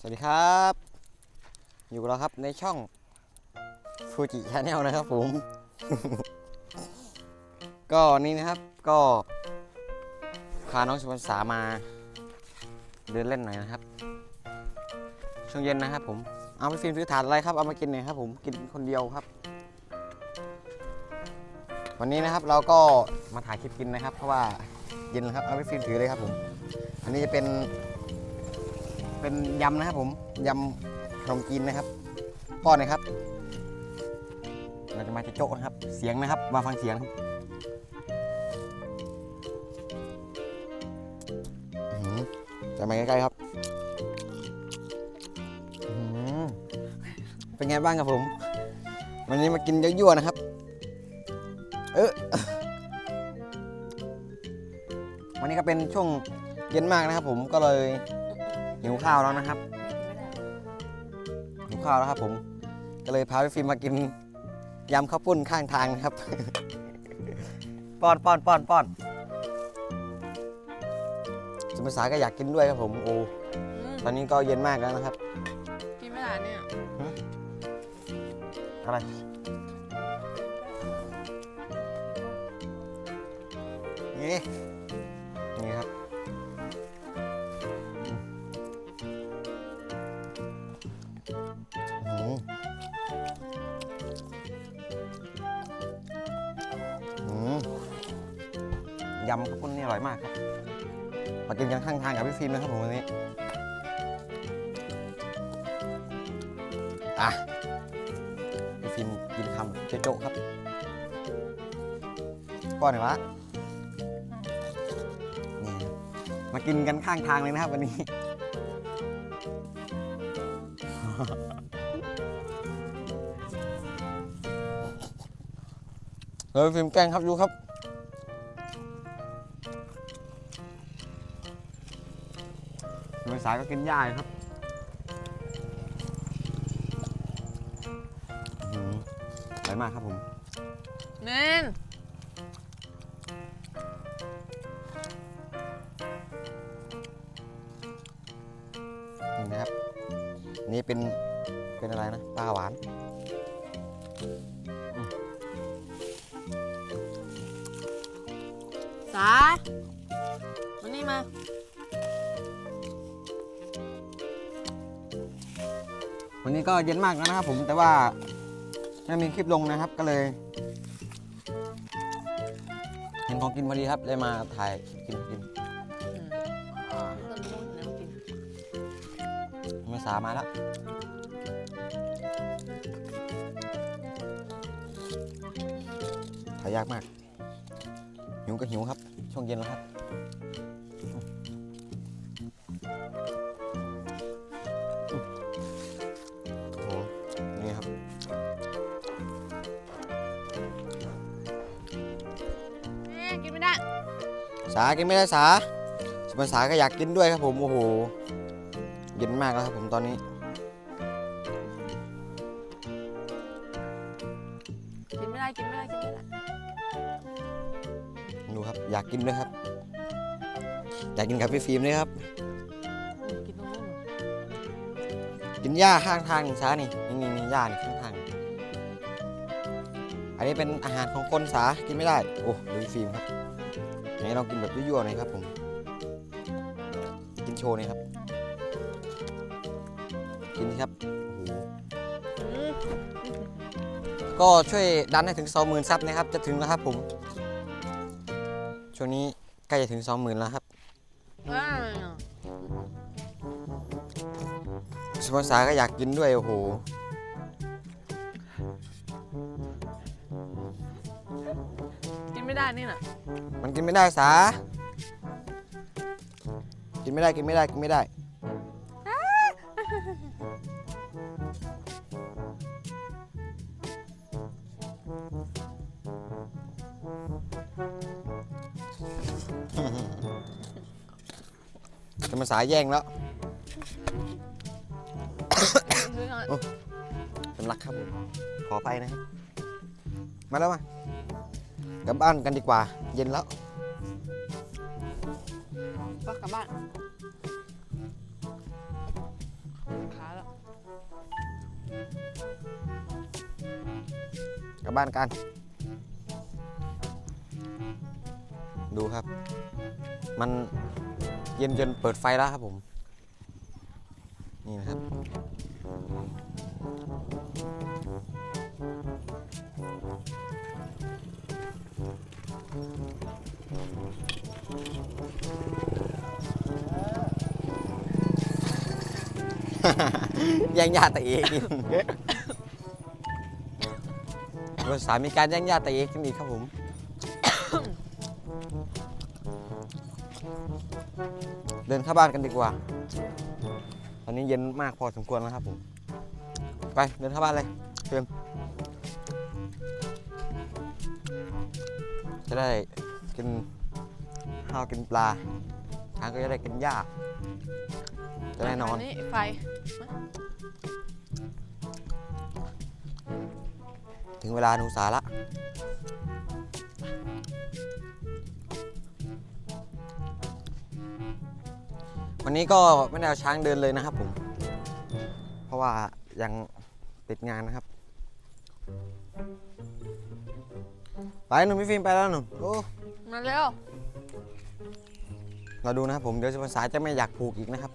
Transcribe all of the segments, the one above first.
สวัสดีครับ อยู่กับเราครับในช่องฟูจิชาแนลนะครับผม ก็นี่นะครับก็พาน้องสุพรรษามาเดินเล่นหน่อยนะครับ ช่วงเย็นนะครับ ผม เอาไปฟิล์มซื้อถาดอะไรครับเอามากินหน่อยครับ ผมกินคนเดียวครับ วันนี้นะครับเราก็มาถ่ายคลิปกินนะครับ เพราะว่าเย็นแล้วครับเอาไปฟิล์มถือเลยครับผม อันนี้จะเป็น เป็นยำนะครับผมยำขนมจีนนะครับป้อนหนะครับ เราจะมาจะโจ๊ะนะครับ เสียงนะครับ มาฟังเสียงครับจะมาใกล้ๆครับเป็นไงบ้างครับผม วันนี้มากินยั่วๆนะครับ เออวันนี้ก็เป็นช่วงเย็นมากนะครับผมก็เลย หิวข้าวแล้วนะครับหิวข้าวแล้วครับ ผม ก็เลยพาพี่ฟิล์มมากินยำข้าวปุ้นข้างทางนะครับ ป้อนป้อนป้อนป้อนสมภาษาก็อยากกินด้วยครับผมโอ้อืมตอนนี้ก็เย็นมากแล้วนะครับ กินไม่ได้เนี่ยอะไรนี่นี่ ยำข้าวปุ้นนี่อร่อยมากครับ มากินกันข้างทางกับพี่ฟิล์มนะครับผมวันนี้ อะ พี่ฟิล์มกินคำโจ๊ะครับก้อนไหนวะนี่มากินกันข้างทางเลยนะครับวันนี้เฮ้ยฟิล์มแกงครับดูครับาษาก็กินหญ้าอยู่ครับอื้อหืออร่อยมากครับผมเน้นนี่นะครับ นี่เป็น เป็นอะไรนะปลาหวาน สาวันนี้มา วันนี้ก็เย็นมากแล้วนะครับ ผมแต่ว่าไม่มีคลิปลงนะครับก็เลยเห็นของกินพอดีครับเลยมาถ่ายกินกินอืมต้นมุ่งแนวกินเมษามาแล้วถ่ายยากมากหิวก็หิวครับ ช่วงเย็นแล้วครับ สากินไม่ได้สาสมสาก็อยากกินด้วยครับผมโอ้โหเย็นมากแล้วครับผมตอนนี้กินไม่ได้กินไม่ได้กินไม่ได้ดูครับอยากกินด้วยครับ อยากกินกับพี่ฟิล์มด้วยครับอืมกินตรงนู้นกินหญ้าข้างทางนี่สานี่นี่นี่นี่หญ้านี่ข้างทางอันนี้เป็นอาหารของคนสากินไม่ได้โอ้ดูพี่ฟิล์มครับ ไหนลองกินแบบยั่วๆหน่อยครับผม กินโชว์หน่อยครับ กินสิครับโอ้โหอืมก็ช่วยดันให้ถึง20,000ซับนะครับ จะถึงแล้วครับผม ช่วงนี้ใกล้จะถึง20,000แล้วครับอ่าสปอนเซอร์ก็อยากกินด้วยโอ้โห ไม่ได้นี่น่ะมันกินไม่ได้สา กินไม่ได้กินไม่ได้กินไม่ได้ จะมาสายแย่งแล้วซื้อหน่อย สำลักครับผมขอไปนะครับมาแล้วมา กลับบ้านกันดีกว่า เย็นแล้ว ก็กลับบ้านขาแล้วกลับบ้านกัน ดูครับ มันเย็นจนเปิดไฟแล้วครับผม นี่นะครับ แย่งญาติตัวเองกินวันสามมีการแย่งญาติตัวเองกันอีกครับผม เดินเข้าบ้านกันดีกว่า ตอนนี้เย็นมากพอสมควรแล้วครับผม ไปเดินเข้าบ้านเลยเชิญจะได้กินข้าวกินปลาช้างก็จะได้กินหญ้า จะได้นอน นี่ไฟถึงเวลาหนูสาละ วันนี้ก็ไม่ได้เอาช้างเดินเลยนะครับผม เพราะว่ายังติดงานนะครับ ไปหนูพี่ฟิล์มไปแล้วหนูโอ้ มาเร็ว เราดูนะครับผมเดี๋ยวภาษาจะไม่อยากผูกอีกนะครับ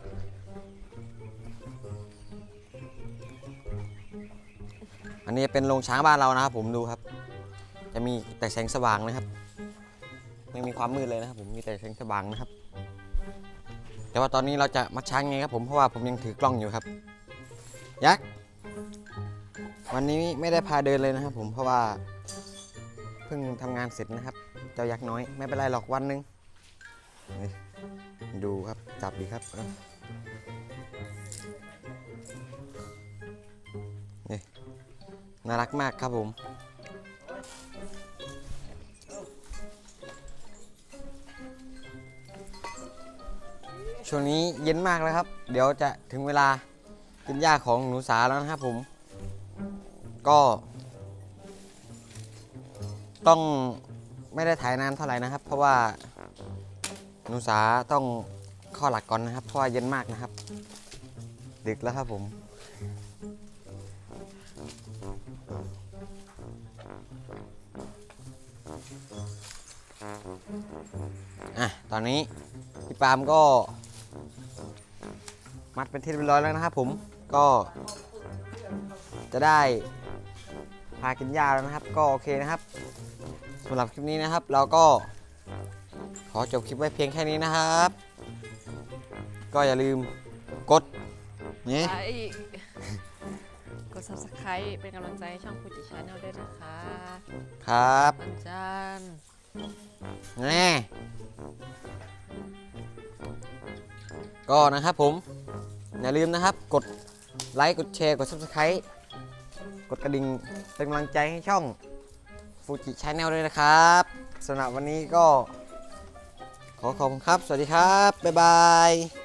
นนี้เป็นโรงช้างบ้านเรานะครับ ผมดูครับ จะมีแต่แสงสว่างนะครับ ไม่มีความมืดเลยนะครับ ผมมีแต่แสงสว่างนะครับ แต่ว่าตอนนี้เราจะมัดช้างไงครับ ผมเพราะว่าผมยังถือกล้องอยู่ครับยักษ์วันนี้ไม่ได้พาเดินเลยนะครับ ผมเพราะว่าเพิ่งทำงานเสร็จนะครับ เจ้ายักษ์น้อยไม่เป็นไรหรอกวันหนึงดูครับจับดีครับ น่ารักมากครับผม ช่วงนี้เย็นมากแล้วครับ เดี๋ยวจะถึงเวลากินหญ้าของหนูสาแล้วนะครับผม ก็ ต้องไม่ได้ถ่ายนานเท่าไหร่นะครับ เพราะว่าหนูสาต้องข้อหลักก่อนนะครับ เพราะว่าเย็นมากนะครับ ดึกแล้วครับผม อะตอนนี้พี่ปามก็ มัดเป็นที่เรียบร้อยแล้วนะครับผมก็จะได้พากินหญ้าแล้วนะครับ ก็โอเคนะครับสำหรับคลิปนี้นะครับ เราก็ขอจบคลิปไว้เพียงแค่นี้นะครับ ก็อย่าลืมกดนี่ไลค์กด subscribe เป็นกำลังใจให้ช่องฟูจิชาแนลด้วยนะคะครับวันจันทร์แน่ก็นะครับผม อย่าลืมนะครับกดไลค์กดแชร์กด subscribe กดกระดิ่งเป็นกำลังใจให้ช่องฟูจิชาแนลด้วยนะครับสำหรับวันนี้ก็ ขอขอบคุณครับ สวัสดีครับ บ๊ายบาย